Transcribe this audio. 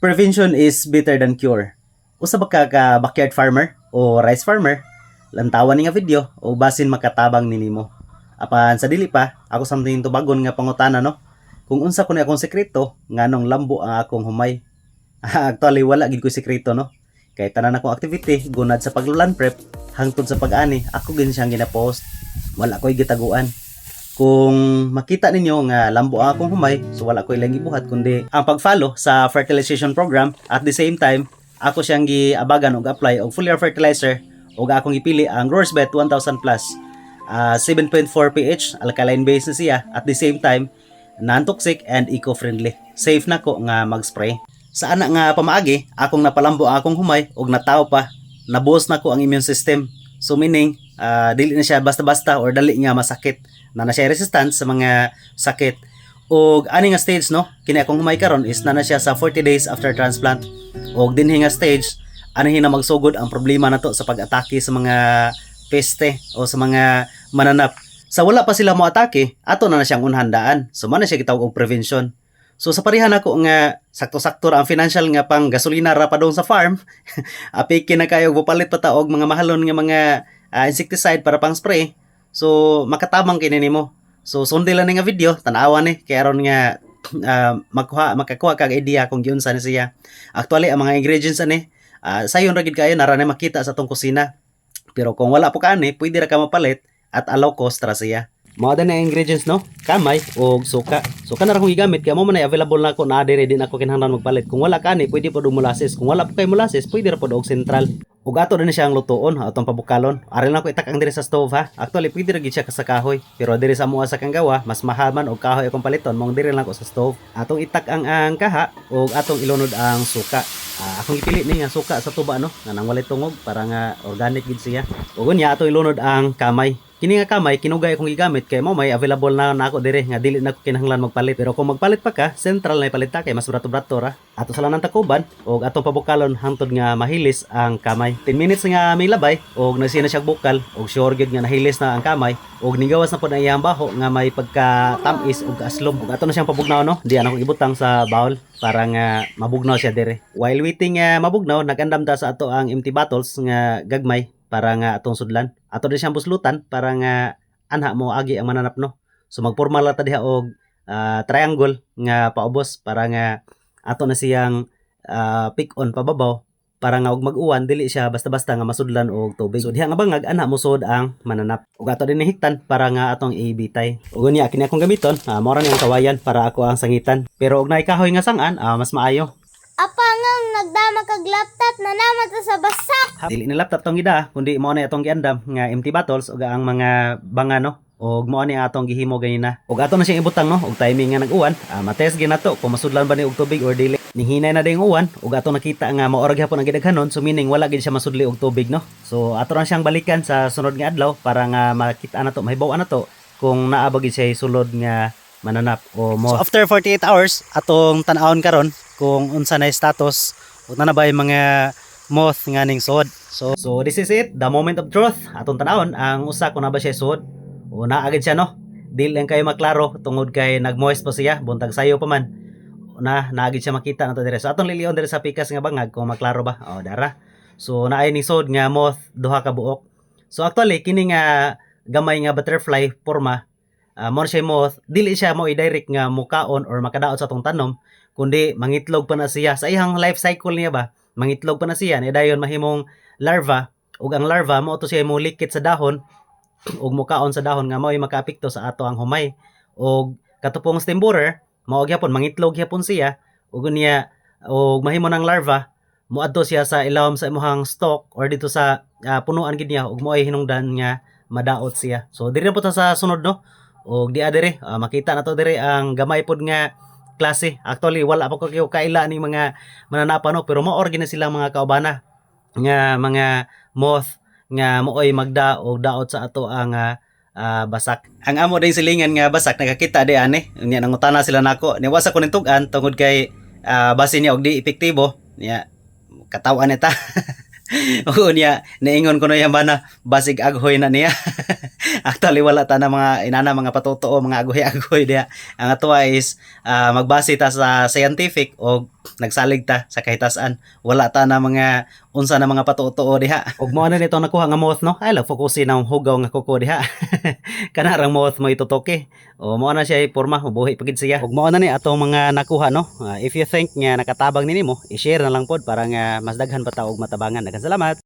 Prevention is better than cure. Usa ba ka ka backyard farmer o rice farmer? Lantawan ni nga video o basin makatabang ni nimo. Apan sa dili pa, ako something tubagon nga pangutana no. Kung unsa ko ni akong sekreto nganong lambo ang akong humay. Actually wala gid ko sekreto no. Kay tanan akong activity gunad sa paglulan prep hangtod sa pag-ani, ako gin siyang gina-post. Wala ko'y gitaguan. Kung makita ninyo nga lambo akong humay, so wala ko ilang gibuhat kundi ang pag-follow sa fertilization program at the same time ako siyang giabagan og apply og foliar fertilizer ug akong ipili ang Growers Bet 1000 plus. Ah, 7.4 pH, alkaline base na siya at the same time non-toxic and eco-friendly. Safe na ko nga mag-spray. Sa ana nga pamaagi, akong napalambo akong humay ug nataw pa, nabuos na ko ang immune system. So meaning, ah, dili na siya basta-basta or dali nga masakit na na siya resistant sa mga sakit. Og ani nga stage no, kini akong humay karon is na na siya sa 40 days after transplant. Og dinhi nga stage, anihin na magsugod ang problema nato sa pag-atake sa mga peste o sa mga mananap. Sa wala pa sila mo atake, ato na na siyang unhandaan. So man na siya gitawag og prevention. So sa parihan ako nga sakto-sakto ra ang financial nga pang gasolina ra pa dong sa farm. Apiki na kayo bupalit pa ta og mga mahalon nga mga ah, insecticide para pang spray. So makatabang kini nimo. So sundi lang nga video, tanawa ni kay aron nga ah, magkuha makakuha kag idea kung giunsa ni siya. Actually ang mga ingredients ani ah, sayon ra gid kayo nara na makita sa tong kusina. Pero kung wala po ka ani, pwede ra ka mapalit at allow cost ra siya. Mao na ingredients no, kamay o suka. So kana ra kong gigamit kay mo man available na ako na dire din ako kinahanglan magpalit. Kung wala ka ani, pwede pod og molasses. Kung wala po kay molasses, pwede ra pod og central. Ug ato din siya ang lutuon, atong pabukalon. Ari na ko itak ang dire sa stove ha. Actually pwede ra gid siya sa kahoy. Pero dire sa mua sa kang gawa, mas mahal man og kahoy akong paliton, mong dire lang ko sa stove. Atong itak ang ang kaha ug atong ilunod ang suka. Ah, akong ipili ni suka sa tuba no, nga nang walay tungog para nga organic gid siya. Ug unya atong ilunod ang kamay. Kini nga kamay kinugay akong gigamit kay mo may available na nako dire nga dili na ko kinahanglan magpalit. Pero kung magpalit pa ka, central na ipalit ta kay mas brato-brato ra. Ato sa lanang takuban ug atong pabukalon hangtod nga mahilis ang kamay. 10 minutes nga may labay ug nagsiya na siya bukal ug sure gyud nga nahilis na ang kamay ug nigawas na pod ang iyang baho nga may pagka tamis ug aslom. Ug ato na siyang pabugnaw no. Di ana ko ibutang sa bowl para nga mabugnaw siya dire. While waiting nga mabugnaw, nagandam ta sa ato ang empty bottles nga gagmay para nga atong sudlan. Ato din siyang buslutan para nga anha mo agi ang mananap no. So magporma lang ta diha og ah, triangle nga paubos para nga ato na siyang ah, pick on pababaw para nga og mag-uwan dili siya basta-basta nga masudlan og tubig. So diha nga bangag ana mo sud ang mananap. Ug ato din hiktan para nga atong ibitay. Ug unya kini akong gamiton, uh, mora ni ang kawayan para ako ang sangitan. Pero og naay kahoy nga sangan, ah, mas maayo. Apa ngang nagdama kag laptop na naman sa basak. Dili na laptop tong gida, kundi mo na itong giandam nga empty bottles ug ang mga bangano ug mo ni atong gihimo ganina. Ug ato na siyang ibutang no, ug timing nga nag-uwan, ah, matest gyud nato kung masudlan ba ni og tubig or dili. Ninghinay na ding uwan ug ato nakita nga maorag gyapon ang gidaghanon, so meaning wala gid siya masudli og tubig no. So ato na siyang balikan sa sunod nga adlaw para nga makita na to, mahibaw na to kung naa ba gid siya sulod nga mananap o mo. So after 48 hours atong tan-awon karon kung unsa na status ug na ba yung mga moth nga ning sod. So so this is it, the moment of truth. Atong tanawon ang usa kung na ba siya sod o naagad siya no. Dili lang kayo maklaro tungod kay nagmoist pa siya buntag sayo pa man. Na naagad siya makita nato dire. So atong lilion dire sa pikas nga bangag kung maklaro ba. O dara. So naay ni sod nga moth duha ka buok. So actually kini nga gamay nga butterfly forma uh, mo siya moth dili siya mo i-direct nga mukaon or makadaot sa atong tanom kundi mangitlog pa na siya. Sa ihang life cycle niya ba mangitlog pa na siya. Ni dayon mahimong larva ug ang larva mo to siya mo likit sa dahon ug mukaon sa dahon nga mao makaapekto sa ato ang humay. Ug katupong stem borer mao gyapon mangitlog gyapon siya ug niya ug mahimo ng larva moadto siya sa ilawom sa imong stalk or dito sa ah, punuan gid niya ug mo ay hinungdan nga madaot siya. So diri na po ta sa sunod no ug di adire ah, makita na to dire ang gamay pod nga klase. Actually, wala pa ko kayo kaila ni mga mananapa no, pero mo na sila mga kaubana nga mga moth nga mooy magda o daot sa ato ang ah, ah, basak. Ang amo din silingan nga basak nakakita di ane. Nya nangutana sila nako. Ni wasa ko nitugan tungod kay ah, basin niya og di epektibo. Nya katawan nita. Oo niya, naingon ko na yan ba na basig aghoy na niya. Actually wala ta na mga inana mga patotoo mga agoy-agoy diha. Ang atuwa is ah, magbase ta sa scientific o nagsalig ta sa kahitasan. Wala ta na mga unsa na mga patotoo diha. Ug mo na nito nakuha nga moth no. Ay lang fokusin ang hugaw nga kuko diha. Kanarang moth mo itutoke. O mo na siya porma buhi pagid siya. Ug mo na ni atong mga nakuha no. Ah, if you think nga nakatabang nini mo, i-share na lang pod para nga mas daghan pa ta og matabangan. Daghang salamat.